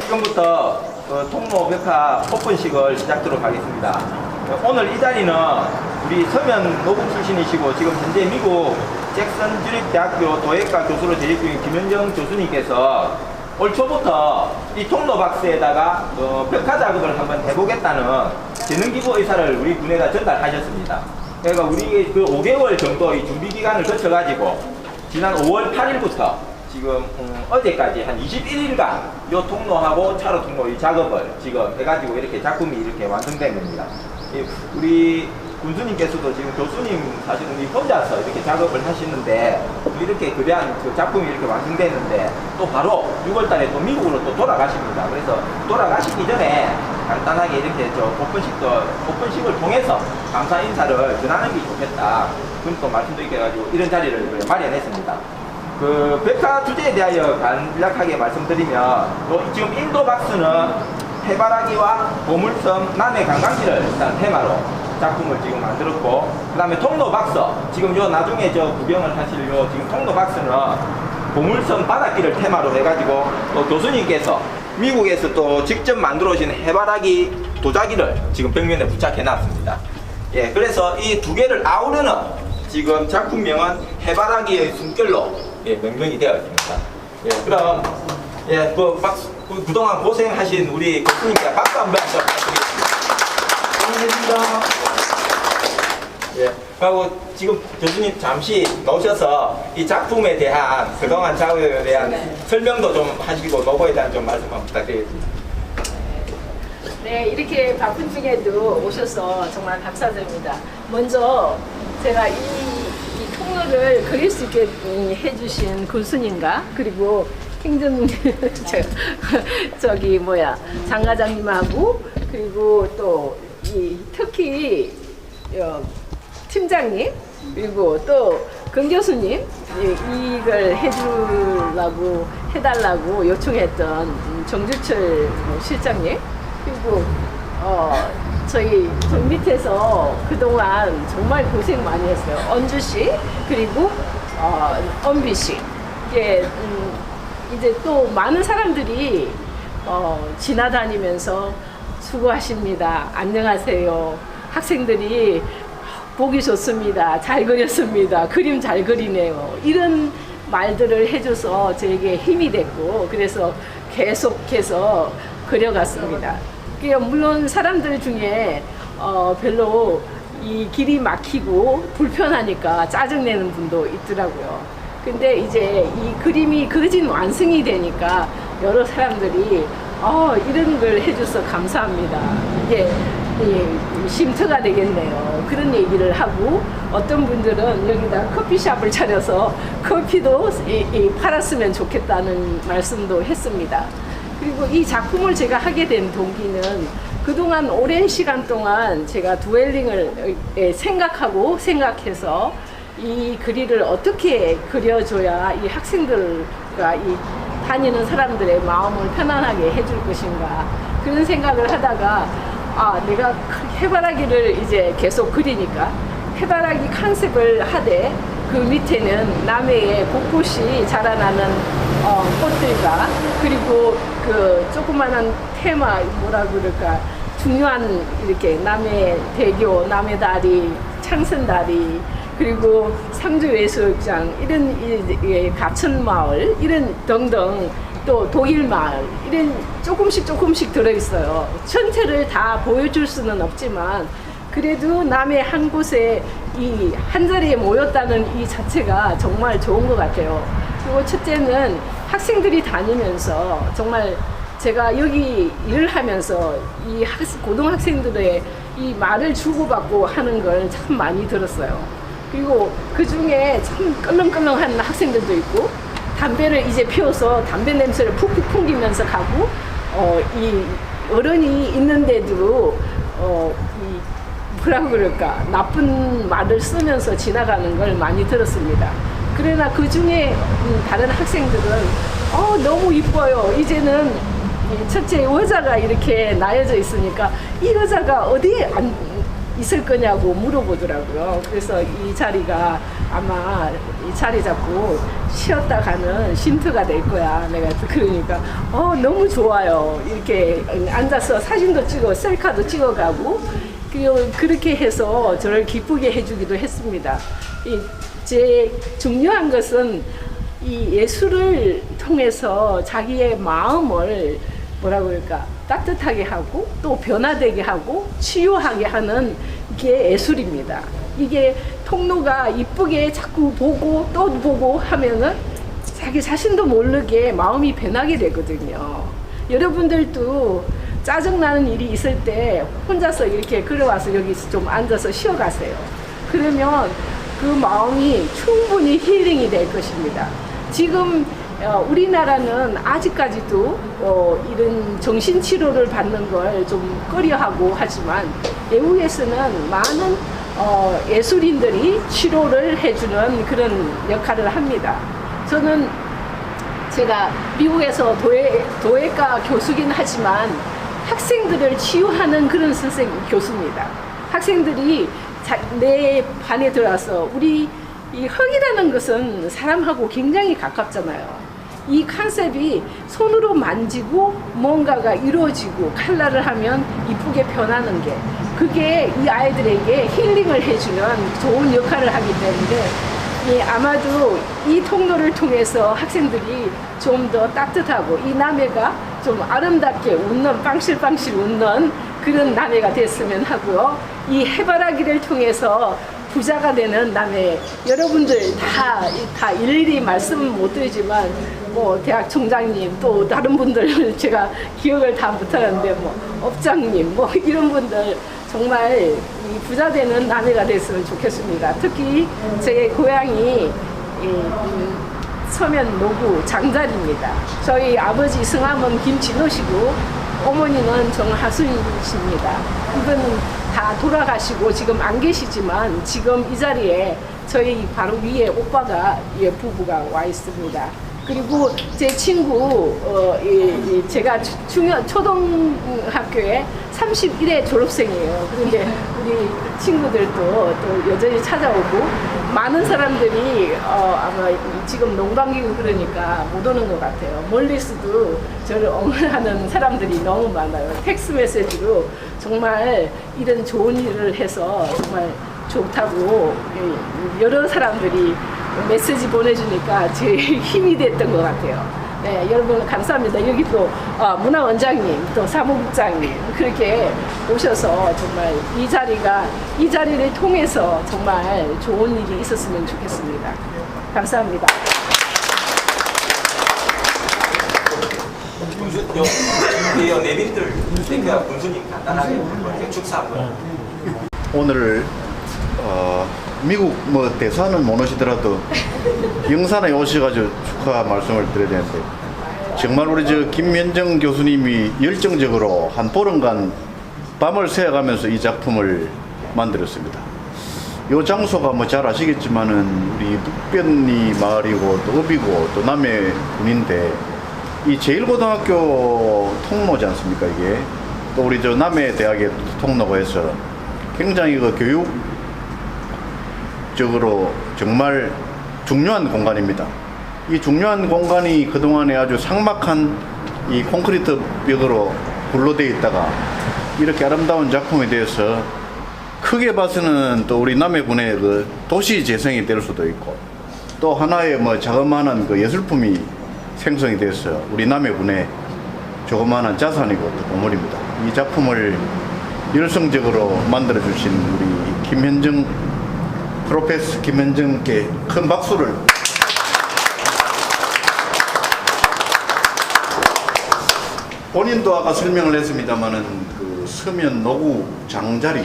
지금부터 그 통로 벽화 오픈식을 시작하도록 하겠습니다. 오늘 이 자리는 우리 서면 노국 출신이시고 지금 현재 미국 잭슨 주립 대학교 도예과 교수로 재직 중인 김현정 교수님께서 올 초부터 이 통로 박스에다가 어, 벽화 작업을 한번 해보겠다는 재능기부 의사를 우리 군에다 전달하셨습니다. 그러니까 우리 그 5개월 정도 이 준비 기간을 거쳐가지고 지난 5월 8일부터 지금 음, 어제까지 한 21일간 요 통로하고 차로 통로 이 작업을 지금 해가지고 이렇게 작품이 이렇게 완성된 겁니다. 이 우리 군수님께서도 지금 교수님 사실은 이 혼자서 이렇게 작업을 하시는데 이렇게 거대한 그 작품이 이렇게 완성됐는데 또 바로 6월달에 또 미국으로 또 돌아가십니다. 그래서 돌아가시기 전에 간단하게 이렇게 저 오픈식도 오픈식을 통해서 감사 인사를 전하는 게 좋겠다. 그럼 또 말씀드리게 해가지고 이런 자리를 마련했습니다. 그 백화 주제에 대하여 간략하게 말씀드리면 요 지금 인도 박스는 해바라기와 보물섬 남해 관광지를 일단 테마로 작품을 지금 만들었고 그 다음에 통로 박스 지금 요 나중에 저 구경을 하실 요 지금 통로 박스는 보물섬 바닷길을 테마로 해가지고 또 교수님께서 미국에서 또 직접 만들어 오신 해바라기 도자기를 지금 벽면에 부착해 놨습니다. 예, 그래서 이 두 개를 아우르는 지금 작품명은 해바라기의 숨결로 예, 명명이 되어 있습니다. 예, 그럼 예, 그 박수, 그 그동안 고생하신 우리 교수님께 박수 한번 부탁드리겠습니다. 예, 그리고 지금 교수님 잠시 나오셔서 이 작품에 대한 그동안 작업에 대한 설명도 좀 하시고 노고에 대한 좀 말씀 한번 부탁드리겠습니다. 네, 이렇게 바쁜 중에도 오셔서 정말 감사드립니다. 먼저 제가 이, 이 통로를 그릴 수 있게 음, 해주신 군수님과 그리고 행정 저, 저기 뭐야 장과장님하고 그리고 또 이 특히 어, 팀장님 그리고 또근 교수님 이- 이걸 해주려고 해달라고 요청했던 음, 정주철 실장님 그리고 어 저희 저 밑에서 그동안 정말 고생 많이 했어요. 언주 씨 그리고 어 엄비 씨 이게 음, 이제 또 많은 사람들이 어 지나다니면서 수고하십니다. 안녕하세요. 학생들이 보기 좋습니다. 잘 그렸습니다. 그림 잘 그리네요. 이런 말들을 해줘서 저에게 힘이 됐고 그래서 계속해서 그려갔습니다. 그게 물론 사람들 중에 어, 별로 이 길이 막히고 불편하니까 짜증내는 분도 있더라고요. 근데 이제 이 그림이 거진 완성이 되니까 여러 사람들이 어, 이런 걸 해줘서 감사합니다. 이게 이 쉼터가 되겠네요. 그런 얘기를 하고 어떤 분들은 여기다 커피숍을 차려서 커피도 이- 이 팔았으면 좋겠다는 말씀도 했습니다. 그리고 이 작품을 제가 하게 된 동기는 그동안 오랜 시간 동안 제가 두엘링을 에, 생각하고 생각해서 이 그리를 어떻게 그려줘야 이 학생들과 이 다니는 사람들의 마음을 편안하게 해줄 것인가 그런 생각을 하다가 아 내가 해바라기를 이제 계속 그리니까 해바라기 컨셉을 하되 그 밑에는 남해의 곳곳이 자라나는 어, 꽃들과 그리고 그 조그마한 테마 뭐라 그럴까 중요한 이렇게 남해 대교, 남해 다리, 창선 다리 그리고 삼주해수욕장 이런 이- 이 가천 마을 이런 등등 또 독일 마을 이런 조금씩 조금씩 들어 있어요. 전체를 다 보여줄 수는 없지만 그래도 남의 한 곳에 이 한 자리에 모였다는 이 자체가 정말 좋은 것 같아요. 그리고 첫째는 학생들이 다니면서 정말 제가 여기 일을 하면서 이 학생, 고등학생들의 이 말을 주고받고 하는 걸 참 많이 들었어요. 그리고 그 중에 참 끌렁끌렁한 학생들도 있고 담배를 이제 피워서 담배 냄새를 푹푹 풍기면서 가고 어, 이 어른이 있는데도 어, 이 뭐라 그럴까 나쁜 말을 쓰면서 지나가는 걸 많이 들었습니다. 그러나 그 중에 음, 다른 학생들은 어, 너무 이뻐요. 이제는 이 첫째 의자가 이렇게 나여져 있으니까 이 의자가 어디에 안, 있을 거냐고 물어보더라고요. 그래서 이 자리가 아마 이 자리 잡고 쉬었다 가는 쉼터가 될 거야. 내가 그러니까 어 너무 좋아요. 이렇게 앉아서 사진도 찍어 셀카도 찍어가고 그리고 그렇게 해서 저를 기쁘게 해주기도 했습니다. 이 제 중요한 것은 이 예술을 통해서 자기의 마음을 뭐라고 할까 따뜻하게 하고 또 변화되게 하고 치유하게 하는 게 예술입니다. 이게 통로가 이쁘게 자꾸 보고 또 보고 하면은 자기 자신도 모르게 마음이 변하게 되거든요. 여러분들도 짜증나는 일이 있을 때 혼자서 이렇게 걸어와서 여기 좀 앉아서 쉬어가세요. 그러면 그 마음이 충분히 힐링이 될 것입니다. 지금 어, 우리나라는 아직까지도 어, 이런 정신치료를 받는 걸 좀 꺼려하고 하지만 외국에서는 많은 어, 예술인들이 치료를 해주는 그런 역할을 합니다. 저는 제가 미국에서 도예, 도예과 교수긴 하지만 학생들을 치유하는 그런 선생 교수입니다. 학생들이 자, 내 반에 들어와서 우리 이 흙이라는 것은 사람하고 굉장히 가깝잖아요. 이 컨셉이 손으로 만지고 뭔가가 이루어지고 칼날을 하면 이쁘게 변하는 게 그게 이 아이들에게 힐링을 해주는 좋은 역할을 하기 때문에 예, 아마도 이 통로를 통해서 학생들이 좀 더 따뜻하고 이 남해가 좀 아름답게 웃는 빵실빵실 웃는 그런 남해가 됐으면 하고요. 이 해바라기를 통해서 부자가 되는 남해 여러분들 다, 다 일일이 말씀은 못 드리지만 뭐 대학 총장님 또 다른 분들 제가 기억을 다 못하는데 뭐 업장님 뭐 이런 분들 정말 이 부자 되는 남해가 됐으면 좋겠습니다. 특히 제 고향이 이, 음, 서면 노구 장자리입니다. 저희 아버지 성함은 김진호시고 어머니는 정하순이십니다. 이분은 다 돌아가시고 지금 안 계시지만 지금 이 자리에 저희 바로 위에 오빠가 예, 부부가 와 있습니다. 그리고 제 친구 어, 이, 이 제가 주- 중요 초등학교에 31회 졸업생이에요. 그런데 우리 친구들도 또 여전히 찾아오고 많은 사람들이 어, 아마 이- 지금 농방기고 그러니까 못 오는 것 같아요. 멀리서도 저를 응원하는 사람들이 너무 많아요. 텍스 메시지로 정말 이런 좋은 일을 해서 정말 좋다고 예, 여러 사람들이 메시지 보내주니까 제 힘이 됐던 것 같아요. 네, 여러분 감사합니다. 여기 또 어, 문화원장님, 또 사무국장님 그렇게 오셔서 정말 이 자리가 이 자리를 통해서 정말 좋은 일이 있었으면 좋겠습니다. 감사합니다. 오늘 어, 미국 뭐 대사는 못 오시더라도 영산에 오셔가지고 축하 말씀을 드려야 되는데 정말 우리 저 김현정 교수님이 열정적으로 한 보름간 밤을 새워가면서 이 작품을 만들었습니다. 이 장소가 뭐 잘 아시겠지만은 우리 북변리 마을이고 또 읍이고 또 남해 군인데 이 제일고등학교 통로지 않습니까 이게 또 우리 저 남해 대학의 통로가 해서 굉장히 그 교육 적으로 정말 중요한 공간입니다. 이 중요한 공간이 그동안에 아주 삭막한 이 콘크리트 벽으로 굴러되어 있다가 이렇게 아름다운 작품에 대해서 크게 봐서는 또 우리 남해군의 그 도시 재생이 될 수도 있고 또 하나의 뭐 자그마한 그 예술품이 생성이 돼서 우리 남해군의 조그마한 자산이고 또 보물입니다. 이 작품을 열성적으로 만들어 주신 우리 김현정 프로페서 김현정께 큰 박수를 본인도 아까 설명을 했습니다마는 그 서면 노구 장자리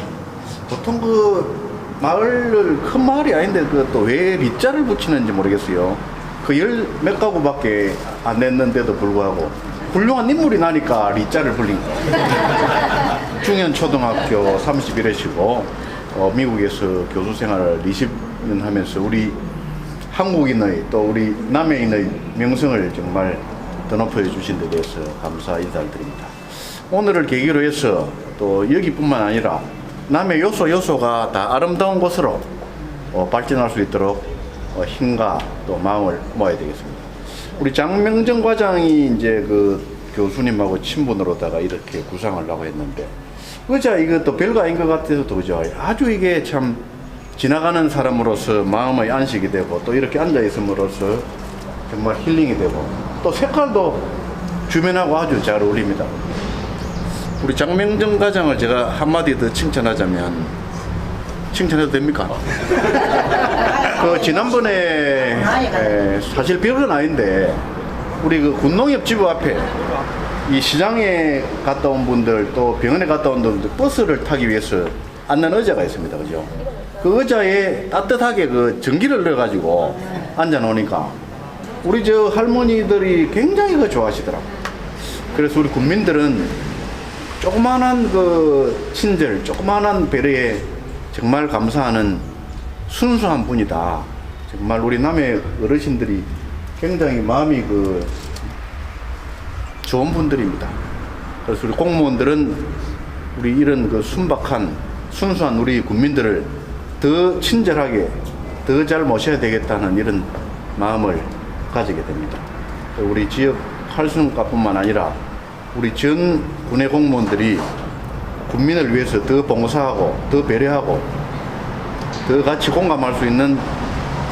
보통 그 마을을 큰 마을이 아닌데 그또왜 리자를 붙이는지 모르겠어요. 그 열 몇 가구밖에 안 냈는데도 불구하고 훌륭한 인물이 나니까 리자를 불린 거예요. 중현 초등학교 31회시고 어, 미국에서 교수 생활을 20년 하면서 우리 한국인의 또 우리 남해인의 명성을 정말 더 높여 주신 데 대해서 감사 인사를 드립니다. 오늘을 계기로 해서 또 여기뿐만 아니라 남의 요소 요소가 다 아름다운 곳으로 어, 발전할 수 있도록 어, 힘과 또 마음을 모아야 되겠습니다. 우리 장명정 과장이 이제 그 교수님하고 친분으로다가 이렇게 구상을 하고 했는데 그자 이것도 별거 아닌 것 같아서 도저 아주 이게 참 지나가는 사람으로서 마음의 안식이 되고 또 이렇게 앉아 있음으로써 정말 힐링이 되고 또 색깔도 주변하고 아주 잘 어울립니다. 우리 장명정 과장을 제가 한마디 더 칭찬하자면 칭찬해도 됩니까? 그 지난번에 에, 사실 별건 아닌데 우리 그 군농협 지부 앞에 이 시장에 갔다 온 분들 또 병원에 갔다 온 분들 버스를 타기 위해서 앉는 의자가 있습니다. 그죠? 그 의자에 따뜻하게 그 전기를 넣어가지고 앉아 놓으니까 우리 저 할머니들이 굉장히 그 좋아하시더라고. 그래서 우리 국민들은 조그마한 그 친절, 조그마한 배려에 정말 감사하는 순수한 분이다. 정말 우리 남의 어르신들이 굉장히 마음이 그 좋은 분들입니다. 그래서 우리 공무원들은 우리 이런 그 순박한 순수한 우리 국민들을 더 친절하게 더 잘 모셔야 되겠다는 이런 마음을 가지게 됩니다. 우리 지역 활성화뿐만 아니라 우리 전 군의 공무원들이 국민을 위해서 더 봉사하고 더 배려하고 더 같이 공감할 수 있는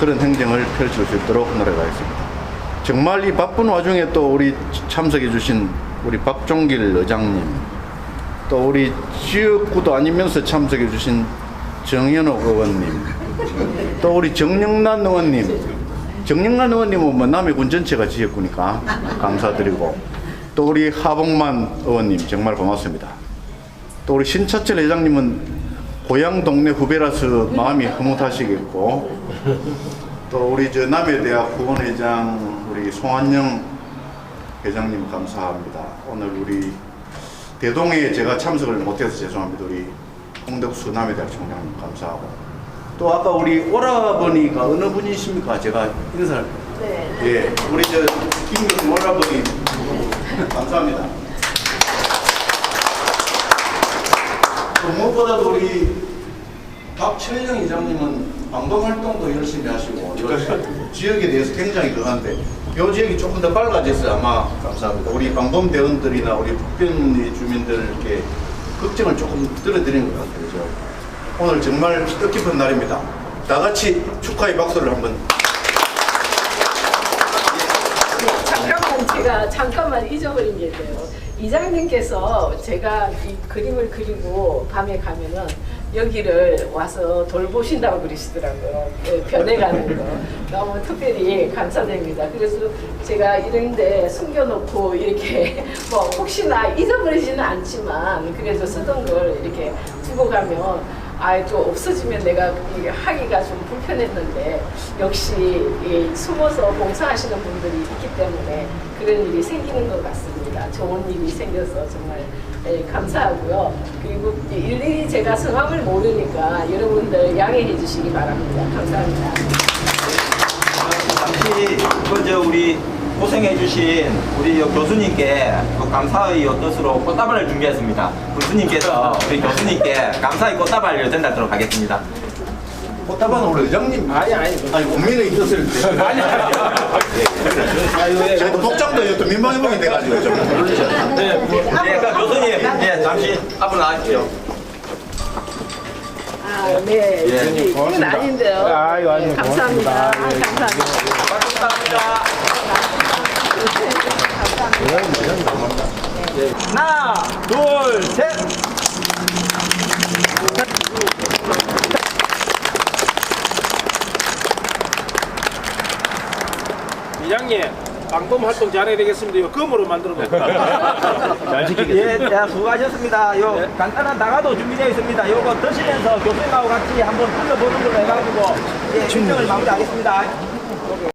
그런 행정을 펼칠 수 있도록 노력하겠습니다. 정말 이 바쁜 와중에 또 우리 참석해 주신 우리 박종길 의장님 또 우리 지역구도 아니면서 참석해 주신 정현옥 의원님 또 우리 정영란 의원님 정영란 의원님은 뭐 남의 군 전체가 지역구니까 감사드리고 또 우리 하봉만 의원님 정말 고맙습니다. 또 우리 신차철 회장님은 고향 동네 후배라서 마음이 흐뭇하시겠고 또 우리 저 남해대학 후원회장 우리 송한영 회장님 감사합니다. 오늘 우리 대동에 제가 참석을 못해서 죄송합니다. 우리 홍덕수 남해대학 총장님 감사하고 또 아까 우리 오라버니가 어느 분이십니까? 제가 인사를 네. 예 우리 저 김경 오라버니 감사합니다. 또 무엇보다도 우리 박철영 이장님은 방방 활동도 열심히 하시고 요 지역에 대해서 굉장히 그한데 요 지역이 조금 더 밝아져서 아마 감사합니다. 우리 방범 대원들이나 우리 북변의 주민들께 걱정을 조금 들어드리는 것 같아요. 그죠? 오늘 정말 뜻깊은 날입니다. 다 같이 축하의 박수를 한번. 잠깐만 제가 잠깐만 잊어버린 게 있어요. 이장님께서 제가 이 그림을 그리고 밤에 가면은 여기를 와서 돌보신다고 그러시더라고요. 예, 변해가는 거. 너무 특별히 감사드립니다. 그래서 제가 이런데 숨겨놓고 이렇게 뭐 혹시나 잊어버리지는 않지만 그래도 쓰던 걸 이렇게 두고 가면 아이 좀 없어지면 내가 이 하기가 좀 불편했는데 역시 이 숨어서 봉사하시는 분들이 있기 때문에 그런 일이 생기는 것 같습니다. 좋은 일이 생겨서 정말 예, 감사하고요. 그리고 일일이 제가 성함을 모르니까 여러분들 양해해 주시기 바랍니다. 감사합니다. 잠시 그저 우리 고생해 주신 우리 요 교수님께 그 감사의 뜻으로 꽃다발을 준비했습니다. 교수님께서 우리 교수님께 감사의 꽃다발을 전달하도록 하겠습니다. 꽃다발은 우리 의장님 아니 아니 아니 국민의 뜻을 아니 아니. 저희도 복장도 또 민망해보게 돼가지고 좀. 네, 그 교수님, 예, 잠시 앞으로 나와주십시오. 아, 네. 예, 이건 아닌데요. 아유, 아유, 네, 감사합니다. 감사합니다. 감사합니다. 하나, 둘, 셋. 이장님 방범 활동 잘해야 되겠습니다. 이거 금으로 만들어 놓을게요. 예, 자, 수고하셨습니다. 요 간단한 다가도 준비되어 있습니다. 요거 드시면서 교수님하고 같이 한번 불러보는 걸로 해가지고 예, 일정을 마무리하겠습니다.